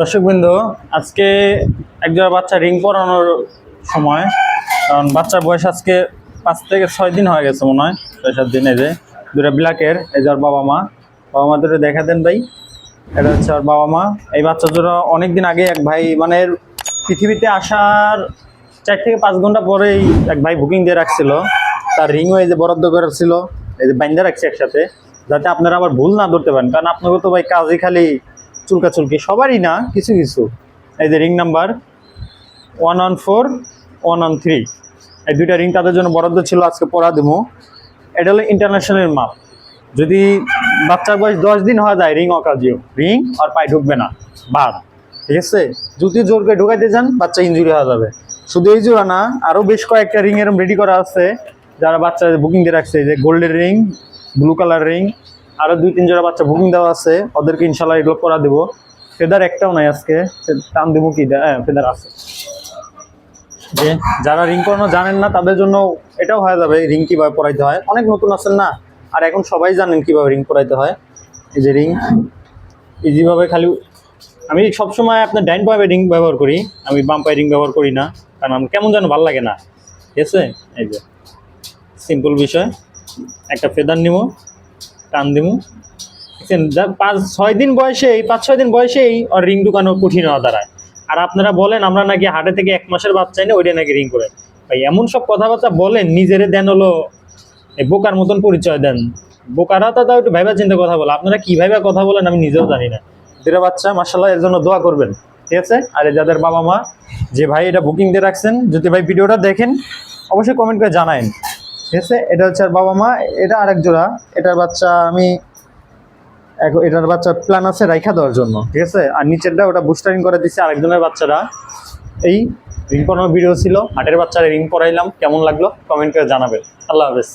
দর্শকবৃন্দ, আজকে একজোড়া বাচ্চা রিং পরানোর সময়, কারণ বাচ্চার বয়স আজকে পাঁচ থেকে ছয় দিন হয়ে গেছে মনে হয়, ছয় সাত দিন যে, দুটা ব্ল্যাকের, এই যে ওর বাবা মা। বাবা মা দুটো দেখা দেন ভাই, এটা হচ্ছে ওর বাবা মা। এই বাচ্চা জোড়া অনেক দিন আগে এক ভাই মানে পৃথিবীতে আসার চার থেকে পাঁচ ঘণ্টা পরেই এক ভাই বুকিং দিয়ে রাখছিল। তার রিংও এই যে বরাদ্দ করা ছিল, এই যে বাইন্দা রাখছে একসাথে, যাতে আপনারা আবার ভুল না ধরতে পারেন। কারণ আপনাকে তো ভাই কাজই খালি চুলকা চুলকি সবারই না, কিছু কিছু। এই যে ring number one one four one one three এই দুইটা রিং তাদের জন্য বরাদ্দ ছিল, আজকে পড়া দেবো এটা হলো ইন্টারন্যাশনাল মাপ। যদি বাচ্চার বয়স দশ দিন হওয়া যায় রিং অকাজিও রিং আর পায়ে ঢুকবে না, বাদ। ঠিক আছে? যদি জোর করে ঢুকাইতে যান, বাচ্চা ইঞ্জুরি হয়ে যাবে। শুধু এই জোড়া না আরও বেশ কয়েকটা রিং এরম রেডি করা আছে, যারা বাচ্চা বুকিং দিয়ে রাখছে। যে গোল্ডের রিং ব্লু কালার রিং আরও দুই, তিন জোড়া বাচ্চা বুকিং দেওয়া আছে। ওদেরকে ইনশাল্লাহ এগুলো করা দেবো। ফেদার একটাও নাই আজকে। টান দেবো কি? হ্যাঁ ফেদার আছে। যে যারা রিং করানো জানেন না, তাদের জন্য এটাও হয়ে যাবে রিং কীভাবে পরাইতে হয়। অনেক নতুন আছেন না? আর এখন সবাই জানেন কীভাবে রিং পরাইতে হয়। এই যে রিং ইজিভাবে খালি আমি সবসময় আপনার ডাইন পায়ে রিং ব্যবহার করি। আমি বাম পায়ে রিং ব্যবহার করি না, কারণ আমার কেমন যেন ভালো লাগে না। ঠিক আছে? এই যে সিম্পল বিষয়। একটা ফেদার নিব। টান দিব দেখছেন, পাঁচ ছয় দিন বয়সেই পাঁচ ছয় দিন বয়সেই ওর রিং ঢুকানো কঠিন হওয়া দাঁড়ায়। আর আপনারা বলেন আমরা নাকি হাটে থেকে এক মাসের বাচ্চা এনে ওইটা নাকি রিং করে। ভাই এমন সব কথাবার্তা বলেন নিজেরে দেন হলো এই বোকার মতন পরিচয় দেন। বোকারা তো তাও একটু ভাইবা চিন্তা কথা বলে। আপনারা কি ভাইবা কথা বলেন আমি নিজেও জানি না। দুটা বাচ্চা মাসাল্লাহ এর জন্য দোয়া করবেন ঠিক আছে? আর যাদের বাবা মা যে ভাই এটা বুকিং দিয়ে রাখছেন যদি ভাই ভিডিওটা দেখেন অবশ্যই কমেন্ট করে জানায়েন। ঠিক আছে? এটা হচ্ছে আর বাবা মা, এটা আরেক জোড়া। এটার বাচ্চা আমি এটার বাচ্চা প্ল্যান আছে রাইখা দেওয়ার জন্য। ঠিক আছে? আর নিচেরটা ওটা বুস্টারিং করে দিচ্ছে আরেকজনের বাচ্চারা। এই রিং পড়ানোর ভিডিও ছিল। হাটের বাচ্চারা রিং পড়াইলাম কেমন লাগল? কমেন্ট করে জানাবেন। আল্লাহ হাফেজ।